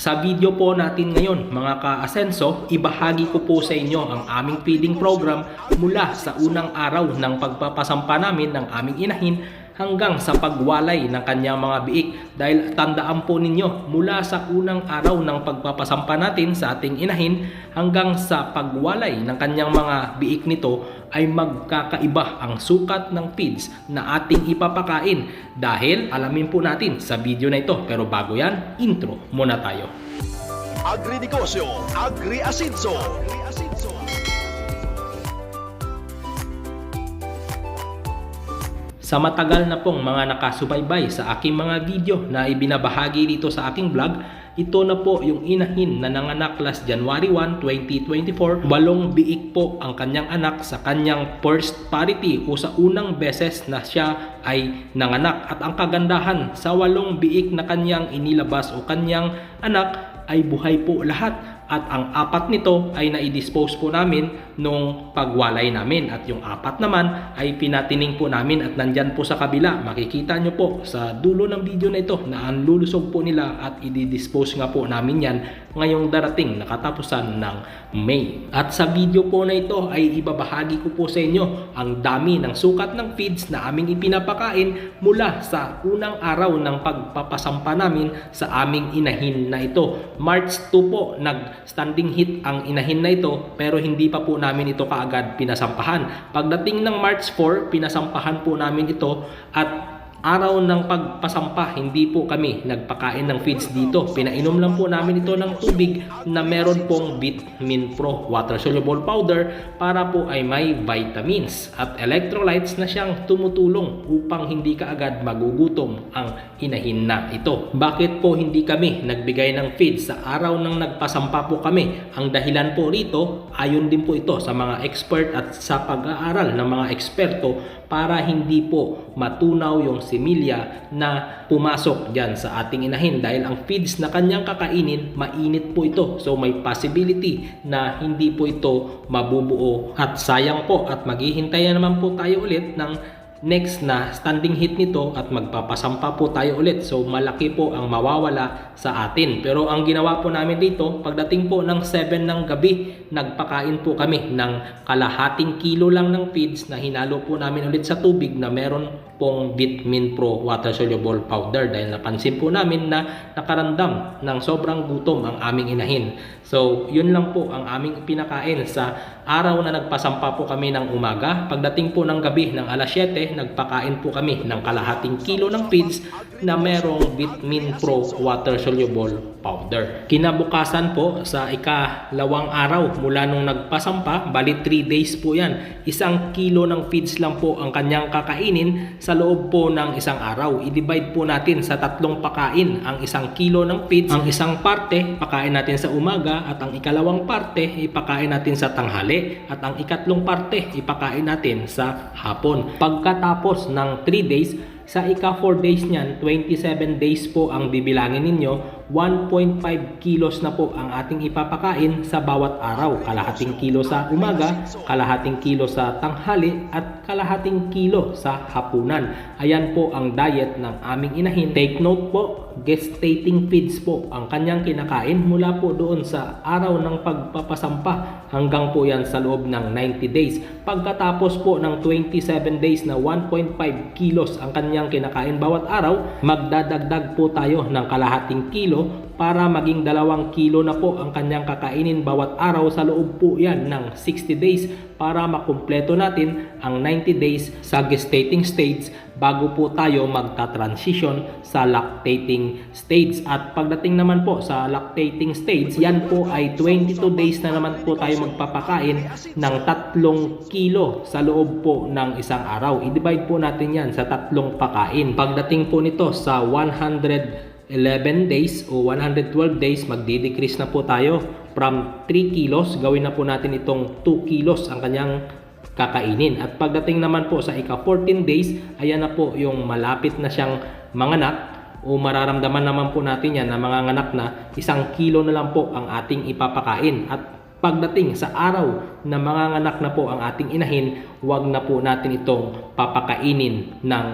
Sa video po natin ngayon mga ka-asenso, ibahagi ko po sa inyo ang aming feeding program mula sa unang araw ng pagpapasampa namin ng aming inahin hanggang sa pagwalay ng kanyang mga biik. Dahil tandaan po ninyo mula sa unang araw ng pagpapasampa natin sa ating inahin hanggang sa pagwalay ng kanyang mga biik nito ay magkakaiba ang sukat ng feeds na ating ipapakain. Dahil alamin po natin sa video na ito. Pero bago yan intro muna tayo. Agri-negosyo, Agri-asidso. Sa matagal na pong mga nakasubaybay sa aking mga video na ibinabahagi dito sa aking vlog, ito na po yung inahin na nanganak last January 1, 2024. Walong biik po ang kanyang anak sa kanyang first parity o sa unang beses na siya ay nanganak. At ang kagandahan sa walong biik na kanyang inilabas o kanyang anak ay buhay po lahat at ang apat nito ay nai-dispose po namin nung pagwalay namin. At yung apat naman ay pinatining po namin at nandyan po sa kabila. Makikita nyo po sa dulo ng video na ito na ang lulusog po nila at i-dispose nga po namin yan ngayong darating na katapusan ng May. At sa video po na ito ay ibabahagi ko po sa inyo ang dami ng sukat ng feeds na aming ipinapakain mula sa unang araw ng pagpapasampa namin sa aming inahin na ito. March 2 po nag standing hit ang inahin na ito pero hindi pa po namin ito kaagad pinasampahan. Pagdating ng March 4, pinasampahan po namin ito at araw ng pagpasampa, hindi po kami nagpakain ng feeds dito. Pinainom lang po namin ito ng tubig na meron pong Vitamin Pro water soluble powder para po ay may vitamins at electrolytes na siyang tumutulong upang hindi kaagad magugutom ang inahin na ito. Bakit po hindi kami nagbigay ng feeds sa araw ng nagpasampa po kami? Ang dahilan po rito, ayon din po ito sa mga expert at sa pag-aaral ng mga eksperto para hindi po matunaw yung similya na pumasok dyan sa ating inahin. Dahil ang feeds na kanyang kakainin mainit po ito. So may possibility na hindi po ito mabubuo. At sayang po at maghihintay na naman po tayo ulit ng next na standing hit nito at magpapasampa po tayo ulit. So malaki po ang mawawala sa atin. Pero ang ginawa po namin dito, pagdating po ng 7 ng gabi, nagpakain po kami ng kalahating kilo lang ng feeds na hinalo po namin ulit sa tubig na meron pong Vitamin Pro Water Soluble Powder dahil napansin po namin na nakarandam ng sobrang gutom ang aming inahin. So, yun lang po ang aming pinakain sa araw na nagpasampa po kami ng umaga. Pagdating po ng gabi ng alas 7, nagpakain po kami ng kalahating kilo ng feeds na merong Vitamin Pro Water Soluble Powder. Kinabukasan po sa ikalawang araw mula nung nagpasampa, bali 3 days po yan. Isang kilo ng feeds lang po ang kanyang kakainin sa loob po ng isang araw. I-divide po natin sa tatlong pakain ang isang kilo ng feeds. Ang isang parte, pakain natin sa umaga at ang ikalawang parte, ipakain natin sa tanghali at ang ikatlong parte, ipakain natin sa hapon. Pagkatapos ng 3 days, sa ika 4 days niyan, 27 days po ang bibilangin ninyo. 1.5 kilos na po ang ating ipapakain sa bawat araw. Kalahating kilo sa umaga, kalahating kilo sa tanghali, at kalahating kilo sa hapunan. Ayan po ang diet ng aming inahin. Take note po, gestating feeds po ang kanyang kinakain mula po doon sa araw ng pagpapasampa hanggang po yan sa loob ng 90 days. Pagkatapos po ng 27 days na 1.5 kilos ang kanyang kinakain bawat araw, magdadagdag po tayo ng kalahating kilo para maging dalawang kilo na po ang kanyang kakainin bawat araw sa loob po yan ng 60 days para makumpleto natin ang 90 days sa gestating stage bago po tayo magta-transition sa lactating stage. At pagdating naman po sa lactating stage, yan po ay 22 days na naman po tayo magpapakain ng tatlong kilo sa loob po ng isang araw. I-divide po natin yan sa tatlong pakain. Pagdating po nito sa 111 days o 112 days, magdi-decrease na po tayo from 3 kilos. Gawin na po natin itong 2 kilos ang kanyang kakainin. At pagdating naman po sa ika 14 days, ayan na po yung malapit na siyang manganak o mararamdaman naman po natin yan na manganganak na isang kilo na lang po ang ating ipapakain. At pagdating sa araw na manganganak na po ang ating inahin, wag na po natin itong papakainin ng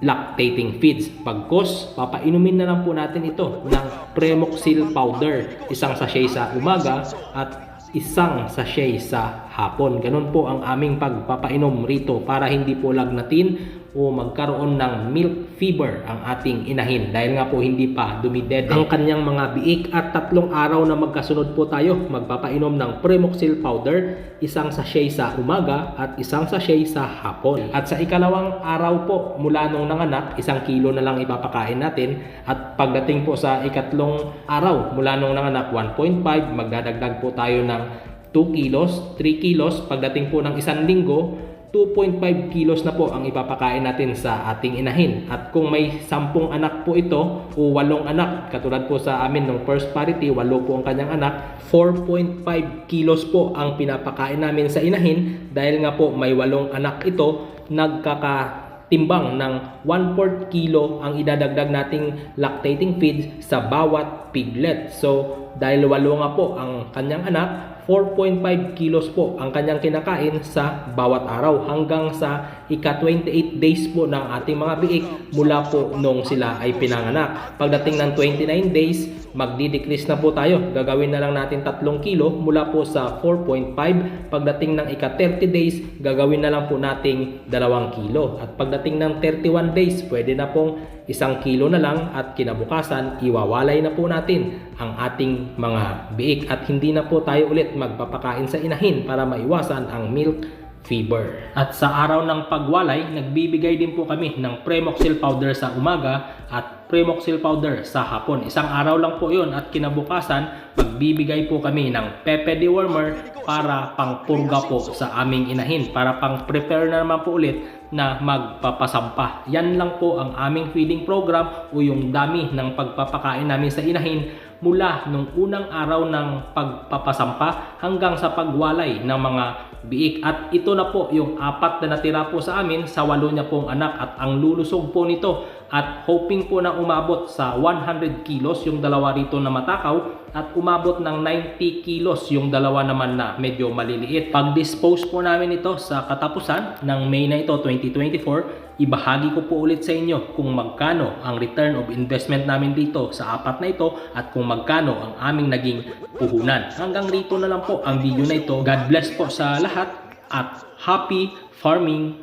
lactating feeds. Pagkos, papainumin na lang po natin ito ng Premoxil powder. Isang sachet sa umaga at isang sachet sa hapon. Ganun po ang aming pagpapainom rito para hindi po lagnatin o magkaroon ng milk fever ang ating inahin. Dahil nga po hindi pa dumidede ang kanyang mga biik. At tatlong araw na magkasunod po tayo magpapainom ng Premoxil powder isang sachet sa umaga at isang sachet sa hapon. At sa ikalawang araw po mula nung nanganak isang kilo na lang ipapakain natin. At pagdating po sa ikatlong araw mula nung nanganak 1.5 magdadagdag po tayo ng 2 kilos, 3 kilos. Pagdating po ng isang linggo 2.5 kilos na po ang ipapakain natin sa ating inahin. At kung may 10 anak po ito o 8 anak, katulad po sa amin ng first parity, 8 po ang kanyang anak, 4.5 kilos po ang pinapakain namin sa inahin dahil nga po may 8 anak ito, nagkakatimbang ng 1/4 kilo ang idadagdag nating lactating feeds sa bawat piglet. So, dahil 8 nga po ang kanyang anak, 4.5 kilos po ang kanyang kinakain sa bawat araw hanggang sa ika-28 days po ng ating mga biik mula po nung sila ay pinanganak. Pagdating ng 29 days, magdi-decrease na po tayo. Gagawin na lang natin 3 kilo mula po sa 4.5. Pagdating ng ika-30 days, gagawin na lang po nating 2 kilo. At pagdating ng 31 days, pwede na pong isang kilo na lang at kinabukasan, iwawalay na po natin ang ating mga biik at hindi na po tayo ulit magpapakain sa inahin para maiwasan ang milk fever. At sa araw ng pagwalay, nagbibigay din po kami ng Premoxil powder sa umaga at Premoxil powder sa hapon. Isang araw lang po yon at kinabukasan, magbibigay po kami ng Pepe Dewormer para pangpurga po sa aming inahin para pang prepare na naman po ulit na magpapasampa. Yan lang po ang aming feeding program o yung dami ng pagpapakain namin sa inahin mula nung unang araw ng pagpapasampa hanggang sa pagwalay ng mga biik. At ito na po yung apat na natira po sa amin sa walo niya pong anak at ang lulusog po nito at hoping po na umabot sa 100 kilos yung dalawa rito na matakaw at umabot ng 90 kilos yung dalawa naman na medyo maliliit. Pag-dispose po namin ito sa katapusan ng May na ito 2024, ibahagi ko po ulit sa inyo kung magkano ang return of investment namin dito sa apat na ito at kung magkano ang aming naging puhunan. Hanggang rito na lang po ang video na ito. God bless po sa lahat at happy farming